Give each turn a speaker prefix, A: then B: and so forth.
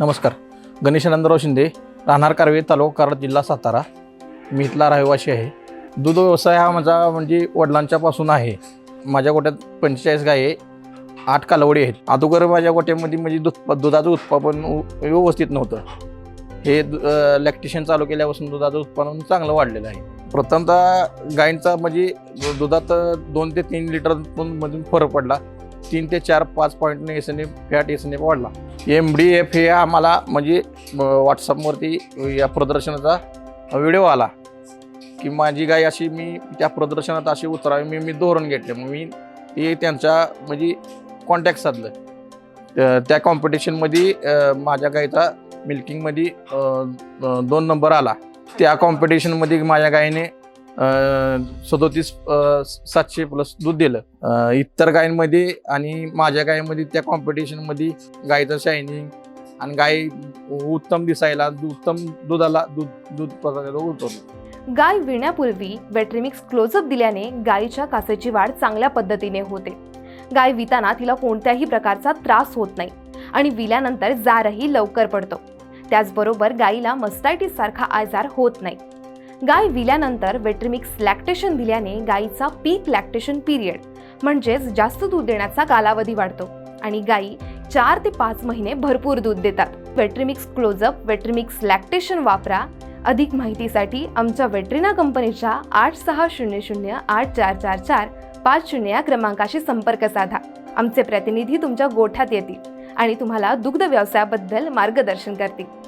A: नमस्कार. गणेश शिंदे राहणार कारवे तालुका कराड जिल्हा सातारा. मी इथला रहिवासी आहे. दूध व्यवसाय हा माझा म्हणजे वडिलांच्या पासून आहे. माझ्या गोट्यात पंचेचाळीस गाय आहे आठ कालवडी आहेत. अगोदर माझ्या गोट्यामध्ये म्हणजे दूध दुधाचं उत्पादन व्यवस्थित नव्हतं. हे लॅक्टेशन चालू केल्यापासून दुधाचं उत्पादन चांगलं वाढलेलं आहे. प्रथमतः गायींचा म्हणजे दुधात दोन ते तीन लिटर मधून फरक पडला. तीन ते चार पाच पॉईंटने एसने फॅट एसने वाढला. एम डी एफ हे आम्हाला म्हणजे व्हॉट्सअपवरती या प्रदर्शनाचा व्हिडिओ आला. की माझी गाय अशी मी त्या प्रदर्शनात अशी उतरावी मी मी धोरण घेतले. मग मी ते त्यांच्या म्हणजे कॉन्टॅक्ट साधलं. त्या- कॉम्पिटिशनमध्ये माझ्या गायीचा मिल्किंगमध्ये दोन नंबर आला. त्या कॉम्पिटिशनमध्ये माझ्या गायीने सदोतीस सातशे प्लस दूध दिलं. इतर गायींमध्ये आणि माझ्या गायीमध्ये त्या कॉम्पिटिशनमध्ये गायीचं शायनिंग आणि गाय उत्तम दिसायला उत्तम दुधाला दूध दूध पदार्थ उतरलं.
B: गाय विण्यापूर्वी वेट्रिमिक्स क्लोजअप दिल्याने गायीच्या कासेची वाढ चांगल्या पद्धतीने होते. गाय विताना तिला कोणत्याही प्रकारचा त्रास होत नाही आणि विल्यानंतर जारही लवकर पडतो. त्याचबरोबर गायीला मस्टायटिस सारखा आजार होत नाही. गाय विल्यानंतर वेट्रिमिक्स लॅक्टेशन दिल्याने गायीचा पीक लॅक्टेशन पिरियड म्हणजेच जास्त दूध देण्याचा कालावधी वाढतो. आणि गायी चार ते पाच महिने भरपूर दूध देतात. वेट्रिमिक्स क्लोजअप वेट्रिमिक्स लॅक्टेशन वापरा. अधिक माहितीसाठी आमच्या वेट्रिना कंपनीच्या आठ सहा शून्य शून्य आठ चार चार चार पाच शून्य या क्रमांकाशी संपर्क साधा. आमचे प्रतिनिधी तुमच्या गोठ्यात येतील आणि तुम्हाला दुग्ध व्यवसायाबद्दल मार्गदर्शन करतील.